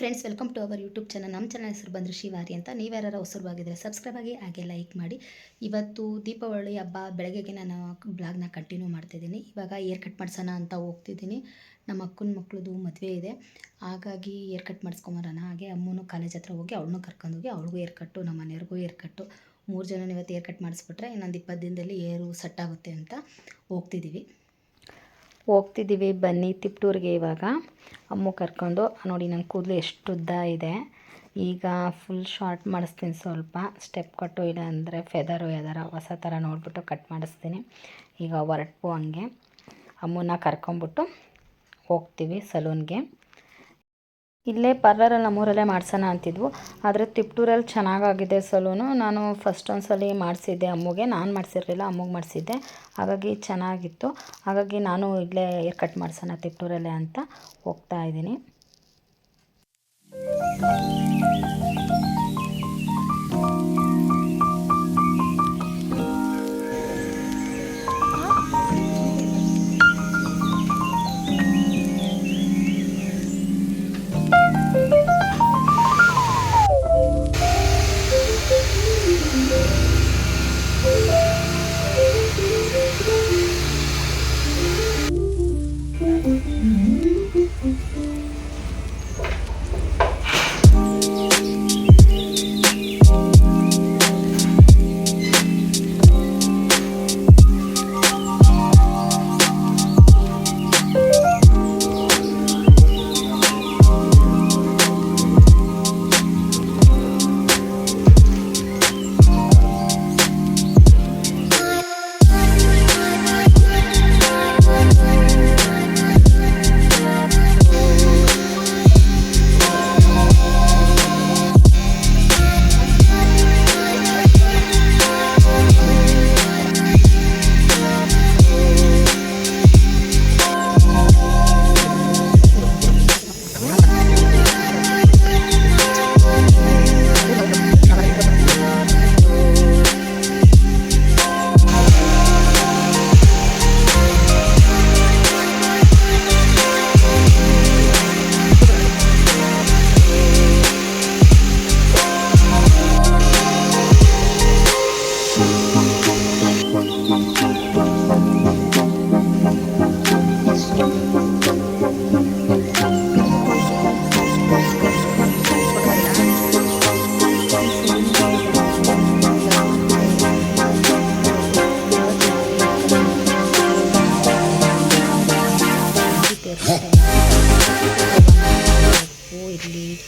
Friends welcome to our YouTube channel ನಮ್ಮ channel ಹೆಸರು ಬಂದರೆ ಶಿವಾರಿ ಅಂತ. ನೀವ್ಯಾರು ಹೊಸರುವಾಗಿದ್ದರೆ ಸಬ್ಸ್ಕ್ರೈಬ್ ಆಗಿ ಹಾಗೆ ಲೈಕ್ ಮಾಡಿ. ಇವತ್ತು ದೀಪಾವಳಿ ಹಬ್ಬ, ಬೆಳಗ್ಗೆಗೆ ನಾನು ಬ್ಲಾಗ್ನ ಕಂಟಿನ್ಯೂ ಮಾಡ್ತಿದ್ದೀನಿ ಇವಾಗ ಏರ್ ಕಟ್ ಮಾಡ್ಸೋಣ ಅಂತ ಹೋಗ್ತಿದ್ದೀನಿ. ನಮ್ಮ ಅಕ್ಕನ ಮಕ್ಕಳದು ಮದುವೆ ಇದೆ. ಹಾಗಾಗಿ ಏರ್ ಕಟ್ ಮಾಡಿಸ್ಕೊಂಬರೋಣ. ಹಾಗೆ ಅಮ್ಮನೂ ಕಾಲೇಜ್ ಹತ್ರ ಹೋಗಿ ಅವಳನ್ನೂ ಕರ್ಕೊಂಡೋಗಿ ಅವಳಿಗೂ ಏರ್ ಕಟ್ಟು ನಮ್ಮ ಮನೆಯವ್ರಿಗೂ ಏರ್ ಕಟ್ಟು ಮೂರು ಜನ ಇವತ್ತು ಏರ್ ಕಟ್ ಮಾಡಿಸ್ಬಿಟ್ರೆ ಇನ್ನೊಂದು ಇಪ್ಪತ್ತು ದಿನದಲ್ಲಿ ಏರು ಸೆಟ್ ಆಗುತ್ತೆ ಅಂತ ಹೋಗ್ತಿದ್ದೀವಿ ಹೋಗ್ತಿದ್ದೀವಿ, ಬನ್ನಿ ತಿಪ್ಟೂರಿಗೆ ಇವಾಗ. ಅಮ್ಮ ಕರ್ಕೊಂಡು, ನೋಡಿ ನನ್ನ ಕೂದಲು ಎಷ್ಟು ಉದ್ದ ಇದೆ. ಈಗ ಫುಲ್ ಶಾರ್ಟ್ ಮಾಡಿಸ್ತೀನಿ ಸ್ವಲ್ಪ. ಸ್ಟೆಪ್ ಕಟ್ಟು ಇಲ್ಲ ಅಂದರೆ ಫೆದರು ಯಾವ್ದಾರ ಹೊಸ ಥರ ನೋಡಿಬಿಟ್ಟು ಕಟ್ ಮಾಡಿಸ್ತೀನಿ. ಈಗ ಹೊರಟು ಹಂಗೆ. ಅಮ್ಮನ್ನ ಕರ್ಕೊಂಬಿಟ್ಟು ಹೋಗ್ತೀವಿ ಸಲೂನ್ಗೆ ಇಲ್ಲೇ ಪಾರ್ಲರಲ್ಲಿ ನಮ್ಮೂರಲ್ಲೇ ಮಾಡ್ಸೋಣ ಅಂತಿದ್ವು. ಆದರೆ ತಿಪ್ಟೂರಲ್ಲಿ ಚೆನ್ನಾಗಾಗಿದೆ ಸಲೂನು. ನಾನು ಫಸ್ಟ್ ಒಂದ್ಸಲಿ ಮಾಡಿಸಿದ್ದೆ ಅಮ್ಮಗೆ. ನಾನು ಮಾಡಿಸಿರಲಿಲ್ಲ, ಅಮ್ಮಗೆ ಮಾಡಿಸಿದ್ದೆ. ಹಾಗಾಗಿ ಚೆನ್ನಾಗಿತ್ತು. ಹಾಗಾಗಿ ನಾನು ಇಲ್ಲೇ ಏರ್ ಕಟ್ ಮಾಡ್ಸೋಣ ತಿಪ್ಟೂರಲ್ಲೇ ಅಂತ ಹೋಗ್ತಾ ಇದ್ದೀನಿ.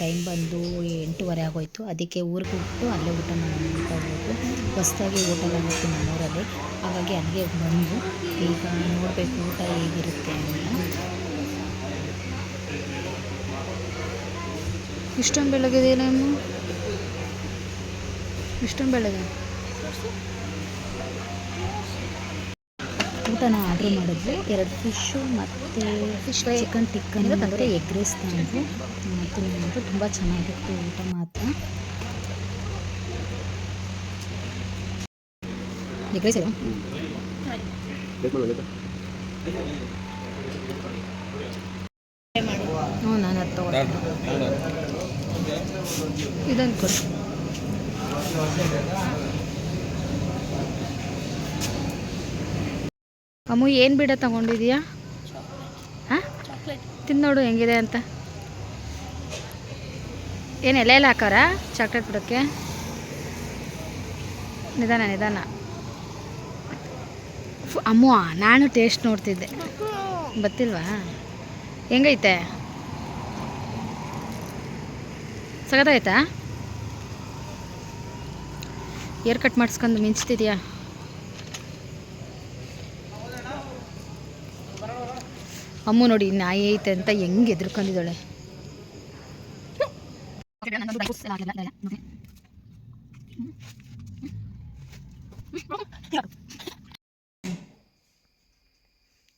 ಟೈಮ್ ಬಂದು ಎಂಟೂವರೆ ಆಗೋಯ್ತು. ಅದಕ್ಕೆ ಊರಿಗೆ ಹೋಗ್ಬಿಟ್ಟು ಅಲ್ಲೇ ಊಟ ಮಾಡೋಣ ಅಂತ ಹೋಗ್ಬಿಟ್ಟು ಹೊಸ್ದಾಗಿ ಹೋಟೆಲ್ ಆಗಿತ್ತು ನಮ್ಮೂರಲ್ಲಿ. ಹಾಗಾಗಿ ಅಲ್ಲಿಗೆ ಬಂದು ಈಗ ನೋಡಬೇಕು ಊಟ ಹೇಗಿರುತ್ತೆ ಅಂತ. ಇಷ್ಟೊಂದು ಬೆಳಗ್ಗೆ ನಮ್ಮ ಇಷ್ಟೊಂದು ಬೆಳಗ್ಗೆ? ಊಟನ ಆರ್ಡ್ರ್ ಮಾಡಿದ್ವಿ ಎರಡು ಫಿಶ್ಶು ಮತ್ತು ಫಿಶ್ ಚಿಕನ್ ಟಿಕ್ಕನ್ ಮತ್ತು ಎಗ್ ರೈಸ್ ತಂದು ತಿನ್ನೋದು ತುಂಬ ಚೆನ್ನಾಗಿತ್ತು ಊಟ ಮಾತ್ರ. ಎಗ್ ರೈಸ್ ಹ್ಞೂ ನಾನು ಅದು ತಗೊಂಡೆ ಇದನ್ನು ಕೊಡು. ಅಮ್ಮು, ಏನು ಬಿಡ ತಗೊಂಡಿದೀಯಾ? ಹಾಂ? ತಿನ್ನೋಡು ಹೆಂಗಿದೆ ಅಂತ. ಏನು ಎಲೆ ಎಲ್ಲ ಹಾಕೋರ ಚಾಕ್ಲೇಟ್ ಬಿಡೋಕ್ಕೆ ನಿಧಾನ ನಿಧಾನ. ಅಮ್ಮು, ನಾನು ಟೇಸ್ಟ್ ನೋಡ್ತಿದ್ದೆ. ಬತ್ತಿಲ್ವಾ ಹೆಂಗೈತೆ? ಸಗದಾಯ್ತಾ ಏರ್ ಕಟ್ ಮಾಡಿಸ್ಕೊಂಡು ಮಿಂಚ್ತಿದ್ಯಾ? ಅಮ್ಮು ನೋಡಿ ನಾಯಿ ಐತೆ ಅಂತ ಹೆಂಗೆ ಎದ್ರುಕೊಂಡಿದ್ದಾಳೆ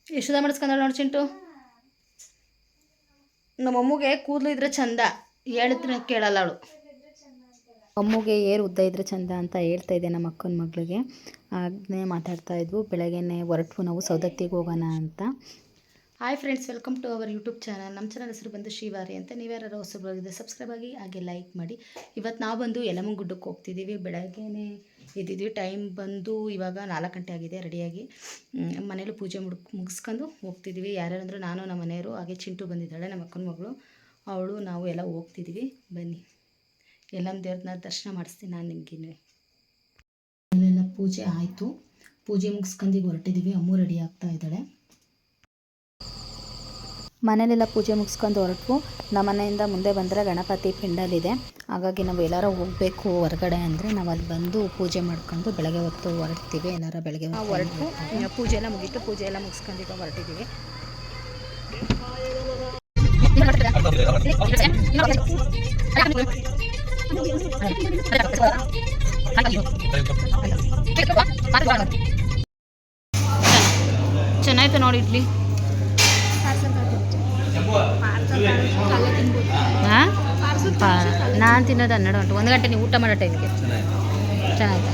ಎಷ್ಟ ಮಾಡಿಸ್ಕೊಂಡಾಳ ನೋಡಿ ಚಿಂಟು. ನಮ್ಮ ಅಮ್ಮಗೆ ಕೂದಲು ಇದ್ರೆ ಚಂದ ಹೇಳಿದ್ರೆ ಕೇಳಲ್ಲ ಅವಳು. ಅಮ್ಮಗೆ ಏರು ಉದ್ದ ಇದ್ರೆ ಚಂದ ಅಂತ ಹೇಳ್ತಾ ಇದ್ದೆ ನಮ್ಮ ಅಕ್ಕನ ಮಗಳಿಗೆ. ಆಗ್ನೇ ಮಾತಾಡ್ತಾ ಇದ್ವು ಬೆಳಗ್ಗೆನೆ ಹೊರಟು ನಾವು ಸೌದತ್ತಿಗೆ ಹೋಗೋಣ ಅಂತ. Hi friends welcome to our YouTube channel ನಮ್ಮ ಚಾನಲ್ ಹೆಸರು ಬಂದು ಶಿವಾರಿ ಅಂತ. ನೀವ್ಯಾರು ಹೊಸಬರಾಗಿದೆ ಸಬ್ಸ್ಕ್ರೈಬ್ ಆಗಿ, ಹಾಗೆ ಲೈಕ್ ಮಾಡಿ. ಇವತ್ತು ನಾವು ಬಂದು ಯಲಮಂಗ್ ಗುಡ್ಡಕ್ಕೆ ಹೋಗ್ತಿದ್ದೀವಿ ಬೆಳಗ್ಗೆನೇ ಇದ್ದಿದ್ವಿ ಟೈಮ್ ಬಂದು ಇವಾಗ ನಾಲ್ಕು ಗಂಟೆ ಆಗಿದೆ ರೆಡಿಯಾಗಿ ಮನೇಲಿ ಪೂಜೆ ಮುಡ್, ಮುಗಿಸ್ಕೊಂಡು ಹೋಗ್ತಿದ್ದೀವಿ ಯಾರ್ಯಾರಂದ್ರೆ ನಾನು, ನಮ್ಮ ಮನೆಯವರು, ಹಾಗೆ ಚಿಂಟು ಬಂದಿದ್ದಾಳೆ, ನಮ್ಮ ಅಕ್ಕನ ಮಗಳು. ಅವಳು, ನಾವು ಎಲ್ಲ ಹೋಗ್ತಿದ್ದೀವಿ ಬನ್ನಿ. ಎಲ್ಲಮ್ಮ ದೇವ್ರನ್ನ ದರ್ಶನ ಮಾಡಿಸ್ತೀನಿ ನಾನು ನಿಮಗಿನ್ವೆ ಅಲ್ಲೆಲ್ಲ ಪೂಜೆ ಆಯಿತು. ಪೂಜೆ ಮುಗಿಸ್ಕೊಂಡು ಈಗ ಹೊರಟಿದ್ದೀವಿ ಅಮ್ಮು ರೆಡಿ ಆಗ್ತಾ ಮನೇಲೆಲ್ಲ ಪೂಜೆ ಮುಗಿಸ್ಕೊಂಡು ಹೊರಟು ನಮ್ಮ ಮನೆಯಿಂದ ಮುಂದೆ ಬಂದರೆ ಗಣಪತಿ ಪಿಂಡಲಿದೆ. ಹಾಗಾಗಿ ನಾವು ಎಲ್ಲಾರ ಹೋಗಬೇಕು ಹೊರಗಡೆ ಅಂದರೆ ನಾವು ಅಲ್ಲಿ ಬಂದು ಪೂಜೆ ಮಾಡ್ಕೊಂಡು ಬೆಳಗ್ಗೆ ಹೊತ್ತು ಹೊರಡ್ತೀವಿ. ಏನಾರ ಬೆಳಗ್ಗೆ ಹೊರಟು ಪೂಜೆ ಎಲ್ಲ ಮುಗಿತು. ಪೂಜೆ ಎಲ್ಲ ಮುಗಿಸ್ಕೊಂಡು ಈಗ ಹೊರಟಿದ್ದೀವಿ. ಚೆನ್ನಾಯ್ತು ನೋಡಿ ಇಡ್ಲಿ. ನಾನು ತಿನ್ನೋದು ಹನ್ನೆರಡು ಗಂಟೆ. ಒಂದು ಗಂಟೆ ನೀವು ಊಟ ಮಾಡೋ ಟೈಮಿಗೆ ಚೆನ್ನಾಗಿ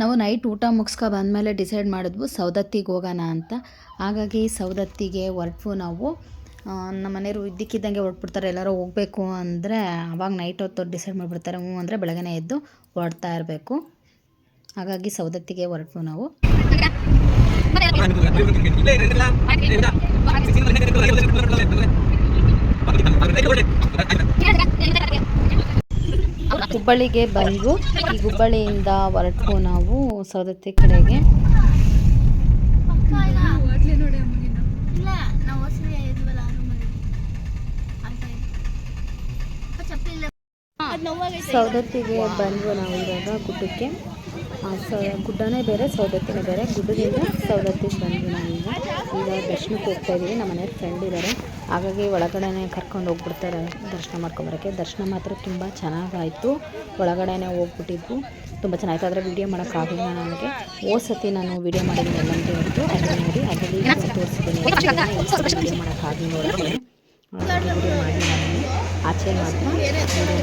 ನಾವು ನೈಟ್ ಊಟ ಮುಗಿಸ್ಕೊ ಬಂದಮೇಲೆ ಡಿಸೈಡ್ ಮಾಡಿದ್ವು ಸೌದತ್ತಿಗೆ ಹೋಗೋಣ ಅಂತ. ಹಾಗಾಗಿ ಸೌದತ್ತಿಗೆ ಹೊರಟು ನಾವು. ನಮ್ಮ ಮನೆಯವರು ಇದ್ದಕ್ಕಿದ್ದಂಗೆ ಹೊರಟ್ಬಿಡ್ತಾರೆ, ಎಲ್ಲರೂ ಹೋಗಬೇಕು ಅಂದರೆ ಅವಾಗ ನೈಟ್ ಹೊತ್ತು ಡಿಸೈಡ್ ಮಾಡಿಬಿಡ್ತಾರೆ, ಹ್ಞೂ ಅಂದರೆ ಬೆಳಗ್ಗೆ ಎದ್ದು ಹೊರಡ್ತಾ ಇರಬೇಕು. ಹಾಗಾಗಿ ಸೌದತ್ತಿಗೆ ಹೊರಟು ನಾವು. ಹುಬ್ಬಳ್ಳಿಗೆ ಬಂದು ಈ ಹುಬ್ಬಳ್ಳಿಯಿಂದ ಹೊರಟು ನಾವು ಸೌದತ್ತಿ ಕಡೆಗೆ ಇಲ್ಲ ನಾವು ಹೊಸಲಿ ಇದ್ವಲ್ಲ ಆ ರೂಮಲ್ಲಿ ಅಂತ ಚಪ್ಪಲಿ ಅದು ನೋವಾಗೈತೆ ಸೌದತ್ತಿಗೆ ಬಂದ್ವು ನಾವು ಇವಾಗ ಗುಡ್ಡಕ್ಕೆ. ಸ ಗುಡ್ಡನೇ ಬೇರೆ ಸೌದತ್ತಿನೇ ಬೇರೆ. ಗುಡ್ಡದಿಂದ ಸೌದತ್ತಿಗೆ ಬಂದ್ವಿ ನಾವೀಗ ಈಗ ದರ್ಶನಕ್ಕೆ ಹೋಗ್ತಾ ಇದ್ದೀವಿ. ನಮ್ಮ ಮನೆಯವ್ರ ಫ್ರೆಂಡ್ ಇದ್ದಾರೆ ಹಾಗಾಗಿ ಒಳಗಡೆನೇ ಕರ್ಕೊಂಡು ಹೋಗ್ಬಿಡ್ತಾರೆ ದರ್ಶನ ಮಾಡ್ಕೊಂಬರೋಕ್ಕೆ. ದರ್ಶನ ಮಾತ್ರ ತುಂಬ ಚೆನ್ನಾಗಾಯಿತು. ಒಳಗಡೆನೇ ಹೋಗ್ಬಿಟ್ಟಿದ್ವು. ತುಂಬ ಚೆನ್ನಾಗಿತ್ತು. ಆದರೆ ವೀಡಿಯೋ ಮಾಡೋಕ್ಕಾಗಲಿಲ್ಲ ನನಗೆ. ಓ ಸತಿ ನಾನು ವೀಡಿಯೋ ಮಾಡಿದ್ದೀನಿ ಎಲ್ಲಂದೇ ಹೊರತು. ಅದನ್ನು ನೋಡಿ ಅದರಲ್ಲಿ ತೋರಿಸಿದ್ದೀನಿ. ವೀಡಿಯೋ ಮಾಡೋಕ್ಕಾಗಲಿಲ್ಲ ಒಳಗಡೆ ವೀಡಿಯೋ ಮಾಡಿ. ಆಚೆ ಮಾತ್ರ ವೀಡಿಯೋ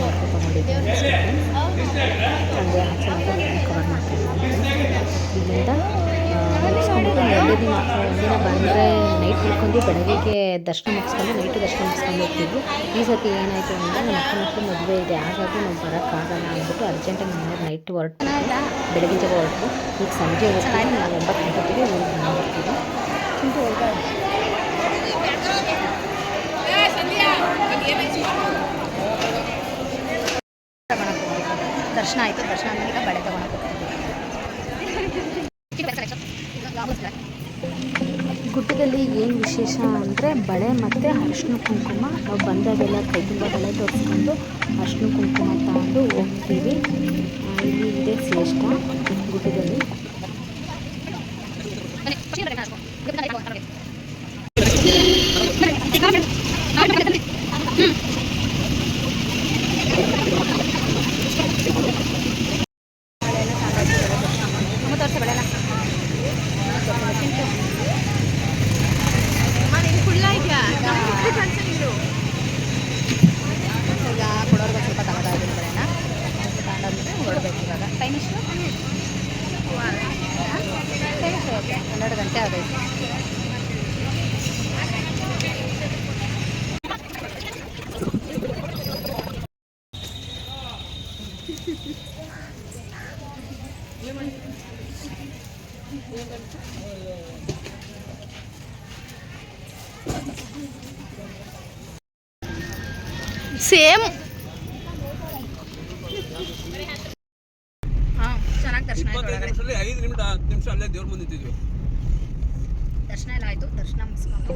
ಮಾತ್ರ ಇಲ್ಲಿಂದ ದಿನ ಬಂದರೆ ನೈಟ್ ಉಳ್ಕೊಂಡು ಬೆಳಗ್ಗೆಗೆ ದರ್ಶನ ಮುಗಿಸ್ಕೊಂಡು ನೈಟ್ ದರ್ಶನ ಮುಗಿಸ್ಕೊಂಡು ಹೋಗ್ತಿದ್ವಿ. ಈ ಸತಿ ಏನಾಯಿತು ಅಂದರೆ ನಮ್ಮ ಅಕ್ಕನ ಮಕ್ಕಳು ಮದುವೆ ಇದೆ. ಹಾಗಾಗಿ ನಾವು ಬರೋಕ್ಕಾಗಲ್ಲ ಅಂದ್ಬಿಟ್ಟು ಅರ್ಜೆಂಟಾಗಿ ಮನೆಯವ್ರು ನೈಟ್ ಹೊರಟು ಬೆಳಗಿನ ಜಾಗ ಹೊರಟು ಈಗ ಸಂಜೆ ಹೋಗ್ತೀವಿ, ನಾವು ಒಂಬತ್ತು ಗಂಟೆಗೆ ಊರಿಗೆ ಬಂದಿರ್ತೀವಿ ಚಿಂಟು ಹೋಗ್ತಾ ದರ್ಶನ ಆಯಿತು, ದರ್ಶನ ಆದ್ಮೇಲೆ ಈಗ ಬಳೆ ತಗೊಳಕ್ಕೆ ಗುಡ್ಡದಲ್ಲಿ ಏನು ವಿಶೇಷ ಅಂದರೆ ಬಳೆ ಮತ್ತು ಅರಿಶಿನ ಕುಂಕುಮ. ನಾವು ಬಂದಾಗೆಲ್ಲ ಕೈ ತುಂಬ ಬಳೆ ತೋರಿಸ್ಕೊಂಡು ಅರಿಶಿನ ಕುಂಕುಮ ತಗೊಂಡು ಹೋಗ್ತೀವಿ. ಇಲ್ಲಿ ಇದೆ ಶ್ರೇಷ್ಠ ಗುಡ್ಡದಲ್ಲಿ ಫುಲ್ಲ ಇದೆಯಾ ಕನ್ಸಿದ್ರು ಈಗ ಕೊಡೋರ್ಗೆ ಸ್ವಲ್ಪ ತಗೋದಾಗಿದ್ದು ಬಳೆನ ತಗೊಂಡೋಗ್ಬಿಟ್ಟು ಹೊರಡ್ಬೇಕು ಇವಾಗ ಟೈಮ್ ಎಷ್ಟು ಟೈಮ್ ಎಷ್ಟು ಹನ್ನೆರಡು ಗಂಟೆ ಆಗೈತೆ ಸೇಮ್ ಹಾಂ ಚೆನ್ನಾಗಿ ದರ್ಶನ ಆಯ್ತು ಇಪ್ಪತ್ತೈದು ಒಳಗಡೆ ನಿಮಿಷದಲ್ಲಿ ಐದು ನಿಮಿಷ ಹತ್ತು ನಿಮಿಷ ಅಲ್ಲೇ ದೇವ್ರ ಮುಂದೆ ನಿಂತಿದ್ವಿ. ದರ್ಶನ ಎಲ್ಲ ಆಯಿತು ದರ್ಶನ ಮುಗಿಸ್ಕೊಂಡು.